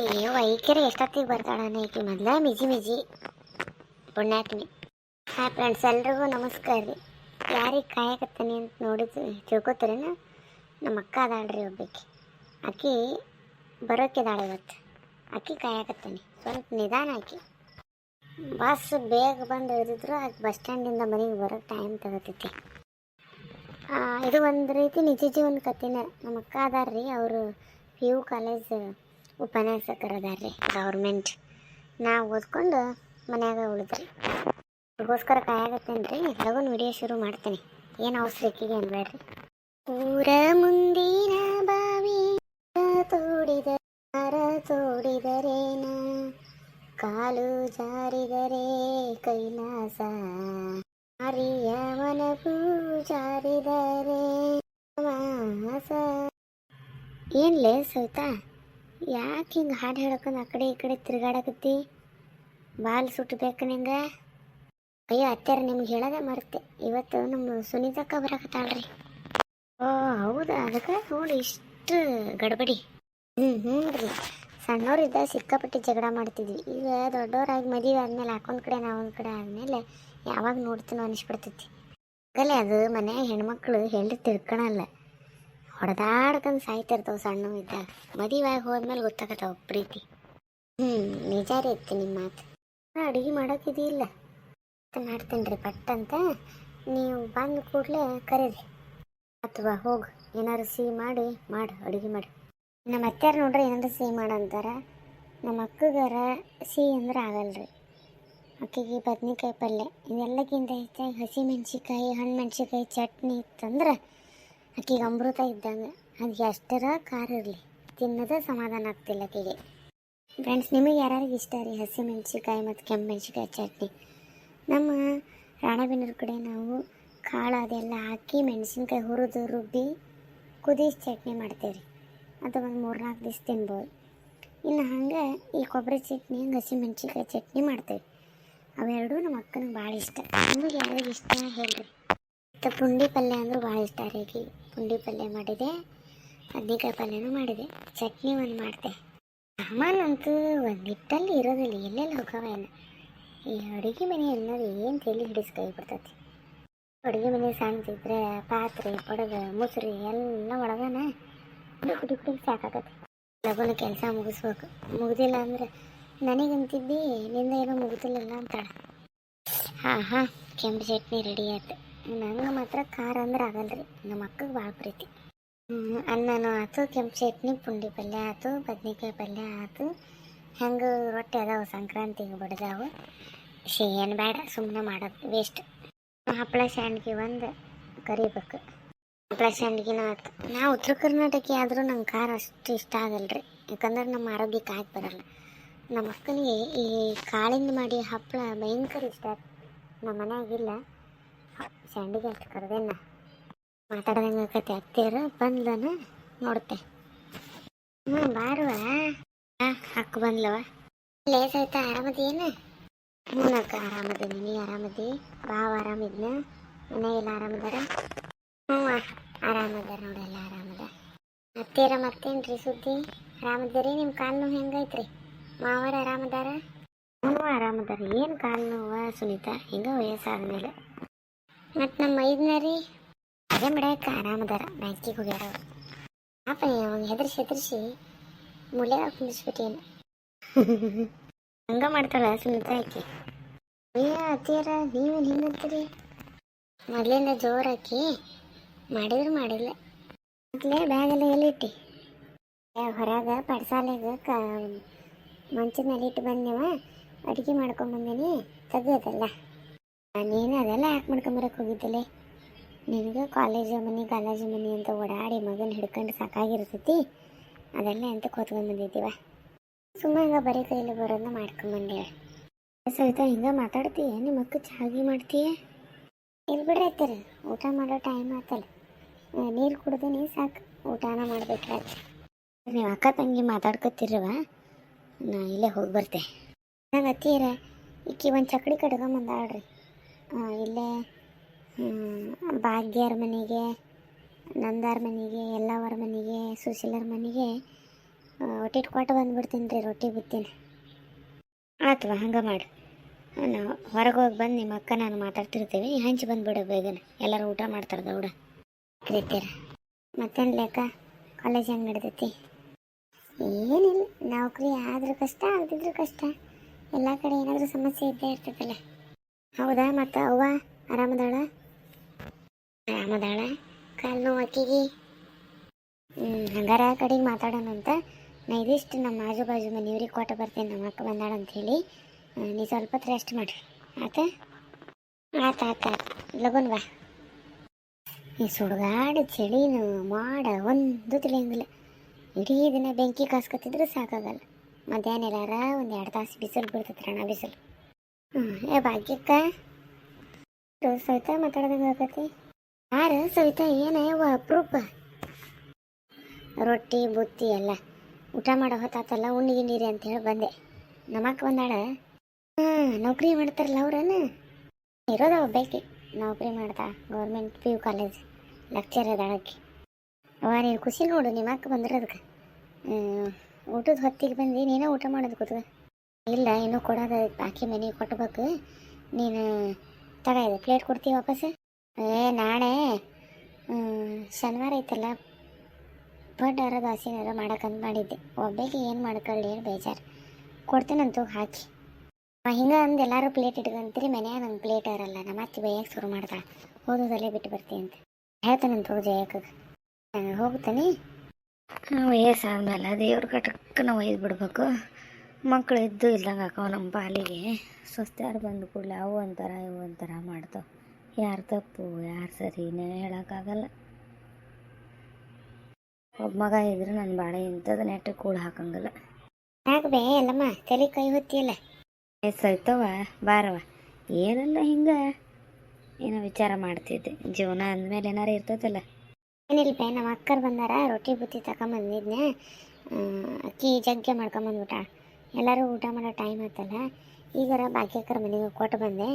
ಅಯ್ಯೋ ವೈಖರಿ ಎಷ್ಟೊತ್ತಿಗೆ ಬರ್ತಾಳೆ ಈಕೆ ಮೊದಲೇ ಮಿಜಿ ಮಿಜಿ. ಪುಣ್ಯಾತ್ಮಿ. ಹಾಯ್ ಫ್ರೆಂಡ್ಸ್ ಎಲ್ರಿಗೂ ನಮಸ್ಕಾರ ರೀ. ಯಾರಿಗೆ ಕಾಯಕತ್ತಾನೆ ಅಂತ ನೋಡಿದ್ದು ತಿಳ್ಕೊತಾರೇನ? ನಮ್ಮ ಅಕ್ಕ ಅದಾಳ್ರಿ ಒಬ್ಬಾಕಿ. ಆಕಿ ಬರೋಕಿದಾಳೆ ಇವತ್ತು. ಆಕಿ ಕಾಯಕತ್ತಾನೆ. ಸ್ವಲ್ಪ ನಿಧಾನ ಆಕಿ. ಬಸ್ ಬೇಗ ಬಂದು ಇಳಿದಿದ್ರು ಆಕೆ ಬಸ್ ಸ್ಟ್ಯಾಂಡಿಂದ ಮನೆಗೆ ಬರೋಕ್ಕೆ ಟೈಮ್ ತಗೋತೈತಿ. ಇದು ಒಂದು ರೀತಿ ನಿಜ ಜೀವನ ಕಥೆನೇ. ನಮ್ಮ ಅಕ್ಕ ಅದಾರ್ರಿ ಅವರು ಪಿ ಯು ಕಾಲೇಜ್ ಉಪನ್ಯಾಸಕರು ಅದಾರ್ರಿ ಗೌರ್ಮೆಂಟ್ ನಾವು ಓದ್ಕೊಂಡು ಮನ್ಯಾಗ ಉಳಿದ್ರಿ ಅದಕ್ಕೋಸ್ಕರ ಕಾಯಾಗತ್ತೇನು ರೀ ಲಗನ್ ವಿಡಿಯೋ ಶುರು ಮಾಡ್ತೀನಿ. ಏನು ಅವಸರಕ್ಕಿಗೆ ಅನ್ಬೇಡ್ರಿ ಊರ ಮುಂದಿನ ಬಾವಿ ತೋಡಿದ ತೋಡಿದರೇನ? ಕಾಲು ಜಾರಿದರೆ ಕೈಲಾಸ. ಅರಿಯ ಮನ ಜಾರಿದರೆ ಏನ್ಲೇ ಸವಿತಾ? ಯಾಕೆ ಹಿಂಗೆ ಹಾಡು ಹೇಳ್ಕೊಂಡು ಆ ಕಡೆ ಈ ಕಡೆ ತಿರುಗಾಡಕತ್ತಿ? ಬಾಲ್ ಸುಟ್ಬೇಕು ನಿಂಗೆ? ಅಯ್ಯೋ ಅತ್ಯಾರ ನಿಮ್ಗೆ ಹೇಳೋದೇ ಮರ್ತೆ. ಇವತ್ತು ನಮ್ಮ ಸುನೀತಕ್ಕ ಬರಕತ್ತಾಳ್ರಿ. ಓ, ಹೌದಾ? ಅದಕ್ಕೆ ನೋಡಿ ಇಷ್ಟು ಗಡಬಡಿ. ಹ್ಞೂ ಹ್ಞೂ ರೀ ಸಣ್ಣವರಿದ್ದ ಸಿಕ್ಕಾಪಟ್ಟೆ ಜಗಳ ಮಾಡ್ತಿದ್ವಿ. ಈಗ ದೊಡ್ಡವರಾಗಿ ಮದುವೆ ಆದಮೇಲೆ ಹಾಕೊಂಡು ಕಡೆ, ನಾವು ಒಂದು ಕಡೆ ಆದಮೇಲೆ ಯಾವಾಗ ನೋಡ್ತೀನೋ ಅನಿಸ್ಬಿಡ್ತೈತಿ. ಆಗಲೇ ಅದು ಮನ್ಯಾಗ ಹೆಣ್ಮಕ್ಳು ಹೇಳಿ ತಿಳ್ಕೊಳಲ್ಲ ಹೊಡೆದಾಡ್ಕೊಂಡು ಸಾಯ್ತಿರ್ತಾವ ಸಣ್ಣ ಇದ್ದಾಗ. ಮದುವೆಯಾಗಿ ಹೋದ್ಮೇಲೆ ಗೊತ್ತಾಗತ್ತವ ಪ್ರೀತಿ. ಹ್ಞೂ ನಿಜ ಐತಿ ನಿಮ್ಮ ಮಾತು. ಅಡುಗೆ ಮಾಡೋಕ್ಕಿದಿಲ್ಲ ಮಾಡ್ತೀನಿ ರೀ ಪಟ್ಟಂತ. ನೀವು ಬಂದ ಕೂಡಲೇ ಕರೀರಿ. ಅಥವಾ ಹೋಗು, ಏನಾರು ಸಿಹಿ ಮಾಡಿ, ಮಾಡು, ಅಡುಗೆ ಮಾಡಿ. ನಮ್ಮ ಅತ್ತೆಯಾರು ನೋಡ್ರಿ ಏನಾರು ಸಿಹಿ ಅಂತಾರ. ನಮ್ಮ ಅಕ್ಕಗಾರ ಸಿಹಿ ಅಂದ್ರೆ ಆಗಲ್ರಿ. ಅಕ್ಕಿಗೆ ಬದ್ನಿಕಾಯಿ ಪಲ್ಯ ಇವೆಲ್ಲಕ್ಕಿಂತ ಹೆಚ್ಚಾಗಿ ಹಸಿ ಮೆಣಸಿಕಾಯಿ ಹಣ್ಣು ಮೆಣಸಿಕಾಯಿ ಚಟ್ನಿ ಇತ್ತಂದ್ರೆ ಆಕಿಗೆ ಅಮೃತ ಇದ್ದಂಗೆ ಅದು ಎಷ್ಟರ ಖಾರ ಇರಲಿ. ತಿನ್ನೋದೇ ಸಮಾಧಾನ ಆಗ್ತಿಲ್ಲ ಆಕೆಗೆ ಫ್ರೆಂಡ್ಸ್ ನಿಮಗೆ ಯಾರ್ಯಾರಿಗೆ ಇಷ್ಟ ರೀ? ಹಸಿ ಮೆಣಸಿಕಾಯಿ ಮತ್ತು ಕೆಂಪು ಮೆಣಸಿಕಾಯಿ ಚಟ್ನಿ? ನಮ್ಮ ರಾಣಬೆನ್ನೂರು ಕಡೆ ನಾವು ಕಾಳು ಅದೆಲ್ಲ ಹಾಕಿ ಮೆಣಸಿನ್ಕಾಯಿ ಹುರಿದು ರುಬ್ಬಿ ಕುದಿಸಿ ಚಟ್ನಿ ಮಾಡ್ತೀವಿ ರೀ. ಅದು ಒಂದು ಮೂರ್ನಾಲ್ಕು ದಿವಸ ತಿನ್ಬೋದು. ಇನ್ನು ಹಂಗೆ ಈ ಕೊಬ್ಬರಿ ಚಟ್ನಿ ಹಂಗೆ ಹಸಿ ಮೆಣಸಿನ್ಕಾಯಿ ಚಟ್ನಿ ಮಾಡ್ತೇವೆ ಅವೆರಡೂ ನಮ್ಮ ಅಕ್ಕನಿಗೆ ಭಾಳ ಇಷ್ಟ. ನಿಮಗೆ ಯಾರಿಗೆ ಇಷ್ಟ ಹೇಳ್ರಿ? ಮತ್ತು ಪುಂಡಿ ಪಲ್ಯ ಅಂದ್ರೆ ಭಾಳ ಇಷ್ಟ ರೀ ಪುಂಡಿ ಪಲ್ಯ ಮಾಡಿದೆ, ಬದ್ನಿಕಾಯಿ ಪಲ್ಯನೂ ಮಾಡಿದೆ. ಚಟ್ನಿ ಒಂದು ಮಾಡಿದೆ. ಸಾಮಾನಂತೂ ಒಂದಿಟ್ಟಲ್ಲಿ ಇರೋದಿಲ್ಲ, ಎಲ್ಲೆಲ್ಲಿ ಹೋಗವ ಏನು? ಈ ಅಡುಗೆ ಮನೆ ಅನ್ನೋದು ಏನು ತಲೆ ಹಿಡಿಸ್ಕೈ ಬಿಡ್ತೈತಿ. ಅಡುಗೆ ಮನೆ ಸಣ್ಣದಿದ್ರೆ ಪಾತ್ರೆ, ಪೊಡಗ, ಮುಸುರಿ ಎಲ್ಲ ಒಳಗನ ಹುಡುಕಿ ಡುಕ್ ಡುಕ್ ಸಾಕಾಗತ್ತೆ ಲಗುನ ಕೆಲಸ ಮುಗಿಸ್ಬೇಕು. ಮುಗ್ದಿಲ್ಲ ಅಂದ್ರೆ ನನಗಂತಿದ್ದಿ, ನಿಂದ ಏನೋ ಮುಗ್ದಿಲ್ಲಲ್ಲ ಅಂತಾಳೆ. ಹಾಂ ಹಾಂ ಕೆಂಪು ಚಟ್ನಿ ರೆಡಿ ಆಯ್ತು. ನಂಗೆ ಮಾತ್ರ ಖಾರ ಅಂದ್ರೆ ಆಗಲ್ರಿ. ನಮ್ಮ ಅಕ್ಕಗೆ ಭಾಳ ಪ್ರೀತಿ. ಅನ್ನನೂ ಆಯ್ತು ಕೆಂಪು ಚಟ್ನಿ, ಪುಂಡಿ ಪಲ್ಯ ಆಯ್ತು ಬದ್ನಿಕಾಯಿ ಪಲ್ಯ ಆಯ್ತು ಹೆಂಗೆ ರೊಟ್ಟಿ ಅದಾವು, ಸಂಕ್ರಾಂತಿಗೆ ಬಡ್ದಾವು. ಏನು ಬೇಡ ಸುಮ್ಮನೆ ಮಾಡೋದು ವೇಸ್ಟ್ ಹಪ್ಪಳ ಶಾಂಡ್ಗಿ ಒಂದು, ಕರಿಬೇಕು. ಹಪ್ಪಳ ಶಾಂಡ್ಗಿನೂ ಆಯ್ತು ನಾ ಉತ್ತರ ಕರ್ನಾಟಕ ಆದರೂ ನಂಗೆ ಖಾರ ಅಷ್ಟು ಇಷ್ಟ ಆಗಲ್ರಿ. ಯಾಕಂದ್ರೆ ನಮ್ಮ ಆರೋಗ್ಯಕ್ಕೆ ಆಗಿ ಬರಲ್ಲ. ನಮ್ಮ ಅಕ್ಕನಿಗೆ ಈ ಕಾಳಿಂದ ಮಾಡಿ ಹಪ್ಪಳ ಭಯಂಕರ ಇಷ್ಟ ನಮ್ಮ ಮನ್ಯಾಗಿಲ್ಲ ಶಾಂಡಿಗೆ ಅಷ್ಟು ಕರೆದೇನ? ಮಾತಾಡ್ದಂಗೆ ಆಕತಿ. ಅತ್ತೀರ ಬಂದ್ಲನ ನೋಡ್ತೆ. ಹ್ಞೂ ಬಾರುವ ಅಕ್ಕ ಬಂದ್ಲವ ಲೇಸ್ ಆಯ್ತಾ? ಆರಾಮದೇನು ಹ್ಞೂ ಅಕ್ಕ ಆರಾಮದೀನಿ ನೀ ಆರಾಮದಿ? ಬಾವ ಆರಾಮಿದ್ನ? ಮನೆಗೆಲ್ಲ ಆರಾಮದಾರ? ಹ್ಞೂ ಆರಾಮದಾರ ನೋಡಲ್ಲ ಆರಾಮದ. ಅತ್ತೀರ ಮತ್ತೇನ್ರಿ ಸುದ್ದಿ? ಆರಾಮದಿರಿ? ನಿಮ್ಮ ಕಾಲು ನೋವು ಹೆಂಗೈತ್ರಿ? ಮಾವರ ಆರಾಮದಾರ? ಹ್ಞೂ ಆರಾಮದಾರ. ಏನು ಕಾಲು ನೋವ ಸುನೀತಾ? ಹಿಂಗ ವಯಸ್ಸಾದ್ಮೇಲೆ. ಮತ್ತು ನಮ್ಮ ಐದನೇ ಅದೇ ಬಿಡಕ್ಕ ಆರಾಮದಾರ ಬ್ಯಾಂಕಿಗೆ ಹೋಗ್ಯಾರ ಅವ್ರು. ಪಾಪ ಅವ್ನು ಹೆದರ್ಸಿ ಹೆದರ್ಸಿ ಮುಳ್ಯಾಗ ಕುಂದಿಸ್ಬಿಟ್ಟೇನು ಹಂಗ ಮಾಡ್ತಾಳ ಸುಮಿತ ಆಕಿ. ಅಯ್ಯ ಅತ್ತಿಯರ ನೀವೇನು ಹಿಂಗಂತೀರಿ ಮೊದಲಿಂದ ಜೋರಾಕಿ ಮಾಡಿದ್ರು ಮಾಡಿಲ್ಲ. ಮೊದಲೇ ಬ್ಯಾಗಲ್ಲಿ ಎಲ್ಲಿಟ್ಟಿ? ಹೊರಗೆ ಪಡ್ಸಾಲೆಗೆ ಕ ಮಂಚದ ಇಟ್ಟು ಮಾಡ್ಕೊಂಡು ಅಡುಗೆ ಮಾಡ್ಕೊಂಬಂದೇನಿ ತೆಗ್ಯೋದಲ್ಲ ನೀನು ಅದೆಲ್ಲ ಯಾಕೆ ಮಾಡ್ಕೊಂಬರಕ್ಕೆ ಹೋಗಿದ್ದಲೆ? ನಿನಗೆ ಕಾಲೇಜು ಮನೆ ಕಾಲೇಜು ಮನೆ ಅಂತ ಓಡಾಡಿ ಮಗನ ಹಿಡ್ಕೊಂಡು ಸಾಕಾಗಿರ್ತೈತಿ. ಅದೆಲ್ಲ ಅಂತ ಕೂತ್ಕೊಂಡ್ಬಂದಿದ್ದೀವ ಸುಮ್ಮನೆ ಹಂಗೆ ಬರೀ ಕೈಯಲ್ಲಿ ಬರೋದನ್ನ ಮಾಡ್ಕೊಂಬಂದೆ ಸವಿತಾ, ಹಿಂಗೆ ಮಾತಾಡ್ತೀಯ ನಿಮ್ಮ ಅಕ್ಕ ಚಾಗಿ ಮಾಡ್ತೀಯ? ಇಲ್ಲಿ ಬಿಡ್ರಿ ಆಯ್ತಾರ ಊಟ ಮಾಡೋ ಟೈಮ್ ಆತಲ್ಲ ನೀರು ಕುಡ್ದೇನಿ ಸಾಕು, ಊಟನ ಮಾಡ್ಬೇಕಾಯ್ತು ನೀವು ಅಕ್ಕ ತಂಗಿ ಮಾತಾಡ್ಕೊತಿರವ ನಾ ಇಲ್ಲೇ ಹೋಗಿ ಬರ್ತೆ. ನಂಗೆ ಅತ್ತೀರ ಈಕಿ ಒಂದು ಚಕಡಿ ಕಟ್ಕೊಂಬಂದಾಳ್ರಿ ಇಲ್ಲೇ ಭಾಗ್ಯರ ಮನೆಗೆ, ನಂದಾರ ಮನೆಗೆ ಎಲ್ಲವರ ಮನೆಗೆ, ಸುಶೀಲರ ಮನೆಗೆ ಒಟ್ಟಿಟ್ಟು ಕೊಟ್ಟು ಬಂದ್ಬಿಡ್ತೀನಿ ರೀ, ರೊಟ್ಟಿ ಬುತ್ತೀನಿ. ಆಯ್ತು ಹಂಗೆ ಮಾಡು. ನಾವು ಹೊರಗೆ ಹೋಗಿ ಬಂದು ನಿಮ್ಮ ಅಕ್ಕ ನಾನು ಮಾತಾಡ್ತಿರ್ತೀವಿ ಹಂಚಿ ಬಂದ್ಬಿಡು ಬೇಗನೆ. ಎಲ್ಲರೂ ಊಟ ಮಾಡ್ತಾರೆ ದೌಡ ಕರಿತೀರ ಮತ್ತೇನು ಲೆಕ್ಕ? ಕಾಲೇಜ್ ಹೆಂಗೆ ನಡ್ದೈತಿ? ಏನಿಲ್ಲ, ನೌಕರಿ ಆದ್ರೂ ಕಷ್ಟ, ಆಗದಿದ್ರೂ ಕಷ್ಟ. ಎಲ್ಲ ಕಡೆ ಏನಾದರೂ ಸಮಸ್ಯೆ ಇದ್ದೇ ಇರ್ತದಲ್ಲ. ಹೌದಾ? ಮತ್ತ ಅವ್ವ? ಆರಾಮದಾಳ? ಆರಾಮದಾಳ. ಕಾಲು ನೋವು ಅಕ್ಕಿಗೆ ಹ್ಞೂ ಹಂಗಾರ ಕಡೆಗೆ ಮಾತಾಡೋಣಂತ ನಾ ಇದಿಷ್ಟು ನಮ್ಮ ಆಜು ಬಾಜು ಮನೆಯವ್ರಿಗೆ ಕೊಟ್ಟು ಬರ್ತೀನಿ, ನಮ್ಮ ಅಕ್ಕ ಬಂದಾಳ ಅಂತ ಹೇಳಿ. ನೀ ಸ್ವಲ್ಪ ರೆಸ್ಟ್ ಮಾಡ್ರಿ. ಆತ? ಆತ ಆತ. ಲಗುನ್ ಬಾ. ಈ ಸುಡುಗಾಡು ಚಳಿನು ಮಾಡ ಒಂದು ತಿಳಿಯಂಗಿಲ್ಲ. ಇಡೀ ದಿನ ಬೆಂಕಿ ಕಾಸ್ಕೊತಿದ್ರೆ ಸಾಕಾಗಲ್ಲ. ಮಧ್ಯಾಹ್ನ ಎಲ್ಲಾರ ಒಂದು ಎರಡು ತಾಸು ಬಿಸಿಲು ಬೀಳ್ತೈತೆ ಬಿಸಿಲು. ಏ ಭಾಗ್ಯಕ್ಕ. ಸವಿತಾ ಮಾತಾಡ್ದಂಗೆ ಯಾರು ಸವಿತಾ? ಏನವ ಅಪ್ರೂಪ. ರೊಟ್ಟಿ, ಬುತ್ತಿ ಎಲ್ಲ. ಊಟ ಮಾಡೋ ಹೊತ್ತಾತಲ್ಲ ಉಣ್ಣಿಗೆ ನೀರಿ ಅಂತ ಹೇಳಿ ಬಂದೆ. ನಮ್ಮಕ್ಕ ಬಂದಾಳ? ನೌಕರಿ ಮಾಡ್ತಾರಲ್ಲ ಅವ್ರನ್ನ ಇರೋದ ಒಬ್ಬಾಕಿ. ನೌಕರಿ ಮಾಡ್ತಾ, government, P U college. Lecture ಅದಾಳಕ್ಕೆ ಅವ ನೀನು ಖುಷಿ ನೋಡು ನಿಮ್ಮಕ್ಕ ಬಂದಿರೋದಕ್ಕೆ. ಊಟದ ಹೊತ್ತಿಗೆ ಬಂದು ನೀನೇ ಊಟ ಮಾಡೋದು ಕೂತ್ಕ. ಇಲ್ಲ, ಇನ್ನೂ ಕೊಡೋದು ಬಾಕಿ ಮನೆಗೆ ಕೊಟ್ಬೇಕು. ನೀನು ತಗ, ಇದು ಪ್ಲೇಟ್ ಕೊಡ್ತೀವಿ ವಾಪಸ್ ಏ, ನಾಳೆ ಶನಿವಾರ ಐತಲ್ಲ. ಬಡ್ಡಾರ ದಾಸಿನಾರ ಮಾಡಕ್ಕಂತ ಮಾಡಿದ್ದೆ. ಒಬ್ಬಕ್ಕೆ ಏನು ಮಾಡ್ಕೊಳ್ಳಿ ಏನು ಬೇಜಾರು. ಕೊಡ್ತೀನಂತೂ ಹಾಕಿ. ಹಿಂಗೆ ಅಂದು ಎಲ್ಲರೂ ಪ್ಲೇಟ್ ಇಟ್ಕೊಂತೀರಿ, ಮನ್ಯಾಗ ನಂಗೆ ಪ್ಲೇಟ್ ಇರಲ್ಲ ನಮ್ಮ ಅತ್ತಿ ಬೇಯಕ್ಕೆ ಶುರು ಮಾಡ್ತಾಳೆ. ಓದೋದಲ್ಲೇ ಬಿಟ್ಟು ಬರ್ತೀನಿ ಅಂತ. ಹೇಳ್ತಾನಂತ ಹೋಗಿ ಜಯಕ್ಕೆ ಹೋಗ್ತಾನೆ ವಯಸ್ಸಾದ್ಮೇಲೆ. ದೇವ್ರ ಕಟಕ್ಕೆ ನಾವು ಒಯ್ದು ಬಿಡ್ಬೇಕು. ಮಕ್ಕಳು ಇದ್ದು ಇಲ್ದಂಗೆ ಅಕ್ಕವ ನಮ್ಮ ಪಾಲಿಗೆ ಸ್ವಸ್ತ್ಯಾರು ಬಂದು ಕೂಡಲೇ? ಅವು ಒಂಥರ ಇವು ಒಂಥರ ಮಾಡ್ತಾವೆ. ಯಾರು ತಪ್ಪು ಯಾರು ಸರಿನೇ ಹೇಳೋಕ್ಕಾಗಲ್ಲ. ಒಬ್ಬ ಮಗ ಇದ್ರೆ ನನ್ನ ಬಾಳೆ ಇಂಥದ್ದು ನೆಟ್ಟ ಕೂಡ ಹಾಕಂಗಿಲ್ಲ. ಯಾಕೆ ಬೇ ಅಲ್ಲಮ್ಮ ತಲೆ ಕೈ ಹೊತ್ತಿಯಲ್ಲ? ಎಷ್ಟಾಯ್ತವ ಬಾರವ ಏನಲ್ಲ ಹಿಂಗೆ? ಏನೋ ವಿಚಾರ ಮಾಡ್ತಿದ್ದೆ. ಜೀವನ ಅಂದಮೇಲೆ ಏನಾರು ಇರ್ತೈತಲ್ಲ. ಏನಿಲ್ಲ ಬೇ ನಮ್ಮ ಅಕ್ಕರು ಬಂದಾರ ರೊಟ್ಟಿ ಬುತ್ತಿ ತಗೊಂಬಂದಿದ್ನೆ ಅಕ್ಕಿ ಜಗ್ಗೆ ಮಾಡ್ಕೊಂಬಂದ್ಬಿಟ್ಟ. ಎಲ್ಲರೂ ಊಟ ಮಾಡೋ ಟೈಮ್ ಆಯ್ತಲ್ಲ ಈಗಾರ ಭಾಗ್ಯಕ್ಕರ ಮನೆಗೆ ಕೊಟ್ಟು ಬಂದೆ.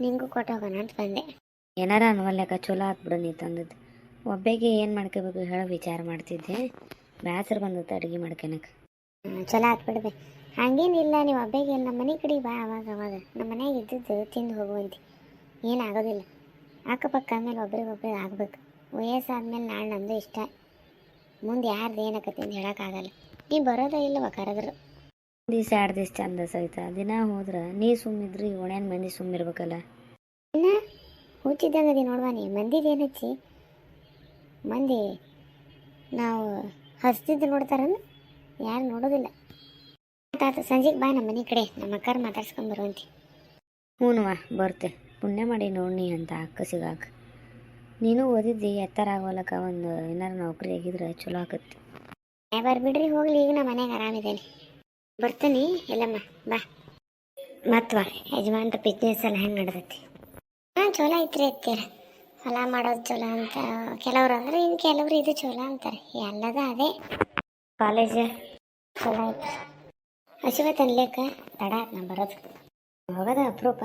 ನಿಂಗೂ ಕೊಟ್ಟು ಹೋಗೋಣ ಅಂತ ಬಂದೆ. ಏನಾರ ಅನ್ವಲ್ಯಾಕ ಚಲೋ ಹಾಕ್ಬಿಡು ನೀ ತಂದದ್ದು. ಒಬ್ಬಗೆ ಏನು ಮಾಡ್ಕೋಬೇಕು ಹೇಳೋ ವಿಚಾರ ಮಾಡ್ತಿದ್ದೆ. ಬೇಸರ ಬಂದತ್ತೆ ಅಡುಗೆ ಮಾಡ್ಕೊಳಕ್ಕೆ ಚಲೋ ಆತ್ ಬಿಡ್ಬೆ ಹಂಗೇನಿಲ್ಲ ನೀವು ಒಬ್ಬೆಗೆ ನಮ್ಮ ಮನೆ ಕಡೆ ಬಾ ಅವಾಗ ಅವಾಗ. ನಮ್ಮ ಮನೆಗೆ ಇದ್ದಿದ್ದು ತಿಂದು ಹೋಗುವಂತೆ ಏನಾಗೋದಿಲ್ಲ ಅಕ್ಕಪಕ್ಕ ಆಮೇಲೆ ಒಬ್ರಿಗೊಬ್ರಿಗೆ ಆಗ್ಬೇಕು. ವಯಸ್ಸಾದ್ಮೇಲೆ ನಾಳೆ ನಮ್ಮದು ಇಷ್ಟ. ಮುಂದೆ ಯಾರ್ದು ಏನಾಕತಿ ಅಂತ ಹೇಳೋಕ್ಕಾಗಲ್ಲ ನೀವು ಬರೋದೇ ಇಲ್ಲವ ಕರೆದ್ರು? ದಿವಸ ಎರಡು ದಿವಸ ಚಂದ ಸಹಿತ ದಿನ ಹೋದ್ರೆ ನೀ ಸುಮ್ಮಿದ್ರಿ ಒಣ್ಯಾನ ಮಂದಿ ಸುಮ್ಮಿರ್ಬೇಕಲ್ಲ. ಇನ್ನ ಹುಚ್ಚಿದ್ದಂಗ ಅದಿ ನೋಡ್ವಾ ನೀ ಮಂದಿದ ಏನಚ್ಚಿ ಹಚ್ಚಿ? ಮಂದಿ ನಾವು ಹಸ್ತಿದ್ದು ನೋಡ್ತಾರನ್ನ ಯಾರು ನೋಡೋದಿಲ್ಲ. ತಾತ ಸಂಜೆಗೆ ಬಾ ನಮ್ಮ ಮನೆ ಕಡೆ ನಮ್ಮ ಅಕ್ಕಾರ ಮಾತಾಡ್ಸ್ಕೊಂಡ್ ಬರುವಂತಿ. ಹ್ಞೂನವ್ವ ಬರ್ತೆ. ಪುಣ್ಯ ಮಾಡಿ ನೋಡಿ ಅಂತ ಅಕ್ಕ ಸಿಗಾಕ ನೀನು ಓದಿದ್ದಿ ಎತ್ತರ ಆಗೋಲಕ್ಕ ಒಂದು ಏನಾರು ನೌಕರಿ ಆಗಿದ್ರೆ ಚಲೋ ಆಕತ್ತೆ. ಬರ್ಬಿಡ್ರಿ ಹೋಗ್ಲಿ ಈಗ ನಮ್ಮ ಮನೆಗೆ ಆರಾಮಿದ್ದೇನೆ ಬರ್ತೀನಿ. ಎಲ್ಲಮ್ಮ, ಬಾ. ಮತ್ವ, ಯಜಮಾನ್ರ ಬಿಸ್ನೆಸ್ ಎಲ್ಲ ಹೆಂಗೆ ನಡ್ದೈತಿ? ಹಾಂ, ಚಲೋ ಐತ್ರಿ ಅತ್ತೀರ ಹೊಲ ಮಾಡೋದು ಚಲೋ ಅಂತ ಕೆಲವ್ರು ಅಂದ್ರೆ ಇನ್ನು ಕೆಲವ್ರು ಇದು ಚಲೋ ಅಂತಾರೆ. ಎಲ್ಲದ ಅದೇ. ಕಾಲೇಜ್ ಚಲೋ ಐತ್ರಿ. ಹಸಿವ ತನ್ಲೇಕ ತಡ ನಾ ಬರೋದು. ಹೋಗೋದ ಅಪರೂಪ,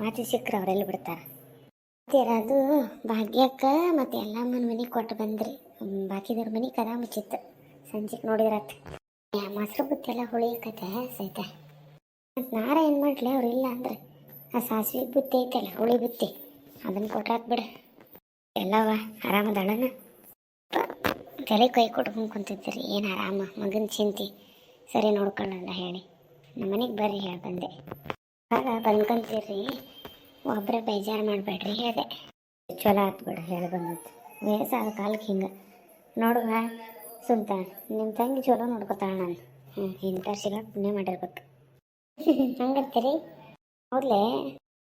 ಮಾತಿ ಸಿಕ್ಕರೆ ಅವರೆಲ್ಲಿ ಬಿಡ್ತಾರೆ. ಅದು ಭಾಗ್ಯಕ್ಕ ಮತ್ತೆ ಎಲ್ಲಮ್ಮನ ಮನೆ ಕೊಟ್ಟು ಬಂದ್ರಿ. ಬಾಕಿದವ್ರ ಮನೆ ಕದ ಮುಚ್ಚಿತ್ತು. ಸಂಜೆಗೆ ನೋಡಿದ್ರತ್ ಮೊಸರು ಬುತ್ತಿ ಎಲ್ಲ ಹುಳಿ ಕತೆ, ಸೈತ. ಮತ್ತು ನಾರ ಏನು ಮಾಡಲಿ ಅವ್ರು ಇಲ್ಲ ಅಂದ್ರೆ? ಆ ಸಾಸಿವೆ ಬುತ್ತಿ ಐತಲ್ಲ, ಹುಳಿ ಬುತ್ತಿ ಅದನ್ನು ಕೊಟ್ಟಾಕ್ಬಿಡು ಬಿಡ. ಎಲ್ಲವ ಆರಾಮದಳನ ತಲೆ ಕೈ ಕೊಟ್ಕೊಂಡು ಕುಂತಿದ್ದೀರಿ, ಏನು ಆರಾಮ, ಮಗನ ಚಿಂತಿ. ಸರಿ ನೋಡ್ಕೊಳ್ಳಲ್ಲ ಹೇಳಿ. ನಮ್ಮ ಮನೆಗೆ ಬರ್ರಿ ಹೇಳಿ ಬಂದೆ. ಆಗ ಬಂದ್ಕೊಂತೀರಿ ಒಬ್ಬರೇ ಬೇಜಾರು ಮಾಡಬೇಡ್ರಿ ಹೇಳಿದೆ. ಚಲೋ ಆತು ಬಿಡು, ಹೇಳಿ ಬಂದದ್ದು. ವಯಸ್ಸಾದ ಕಾಲಕ್ಕೆ ಹಿಂಗೆ. ನೋಡುವ. ಸುಂತ ನಿಮ್ಮ ತಂಗಿ ಚಲೋ ನೋಡ್ಕೊತಾಳ ನಾನು. ಹ್ಞೂ ಇಂಥ ಸಿಗಕ್ಕೆ ಪುಣ್ಯ ಮಾಡಿರ್ಬೇಕು ಹಂಗಂತೀರಿ? ಹೌದ್ಲೇ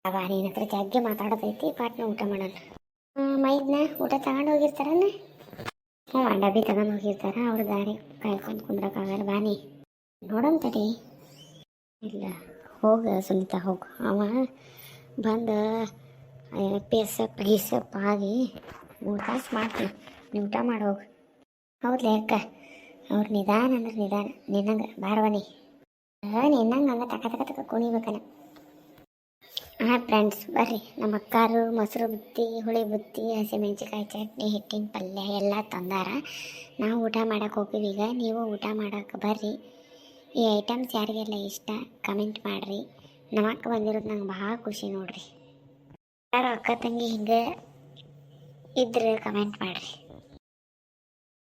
ಅವ ನಿನ್ನ ಹತ್ರ ಜಗ್ಗೆ ಮಾತಾಡೋದೈತಿ ಪಾಟ್ನ ಊಟ ಮಾಡೋಣ ಮೈದ್ನ ಊಟ ತಗೊಂಡು ಹೋಗಿರ್ತಾರನ? ಹ್ಞೂ ಡಬ್ಬಿ ತಗೊಂಡು ಹೋಗಿರ್ತಾರ, ಅವ್ರ ದಾರಿ ಕಾಯ್ಕೊಂಡು ಕುಂದ್ರಕ್ಕಾಗಲ್ಲ ಬಾನಿ ನೋಡೋಣ ತಡಿ. ಇಲ್ಲ, ಹೋಗ ಸುನೀತಾ, ಹೋಗು. ಅವ ಬಂದ ಪೇಸಪ್ ಗೀಸಪ್ ಆಗಿ ಊಟ ಮಾಡ್ತೀನಿ ನೀವು ಊಟ ಮಾಡಿ ಹೋಗು. ಹೌದ್ಲೇ ಅಕ್ಕ. ಅವ್ರು ನಿಧಾನ ಅಂದ್ರೆ ನಿಧಾನ. ನಿನ್ನಂಗೆ. ಬಾರವನಿ ನಿನ್ನಂಗೆ ಹಂಗೆ ತಕ ತಕ ತಕ ಕುಣಿಬೇಕನ. ಹಾಂ ಫ್ರೆಂಡ್ಸ್ ಬರ್ರಿ. ನಮ್ಮ ಅಕ್ಕಾರು, ಮೊಸರು ಬುತ್ತಿ, ಹುಳಿ ಬುತ್ತಿ ಹಸಿಮೆಣ್ಸಿಕಾಯಿ ಚಟ್ನಿ, ಹಿಟ್ಟಿನ ಪಲ್ಯ ಎಲ್ಲ ತಂದಾರ. ನಾವು ಊಟ ಮಾಡಕ್ಕೆ ಹೋಗಿವಿ ಈಗ. ನೀವು ಊಟ ಮಾಡೋಕೆ ಬರ್ರಿ. ಈ ಐಟಮ್ಸ್ ಯಾರಿಗೆಲ್ಲ ಇಷ್ಟ ಕಮೆಂಟ್ ಮಾಡಿರಿ. ನಮ್ಮ ಅಕ್ಕ ಬಂದಿರೋದು ನಂಗೆ ಭಾಳ ಖುಷಿ ನೋಡ್ರಿ. ಯಾರು ಅಕ್ಕ ತಂಗಿ ಹಿಂಗೆ ಇದ್ರೆ ಕಮೆಂಟ್ ಮಾಡಿರಿ.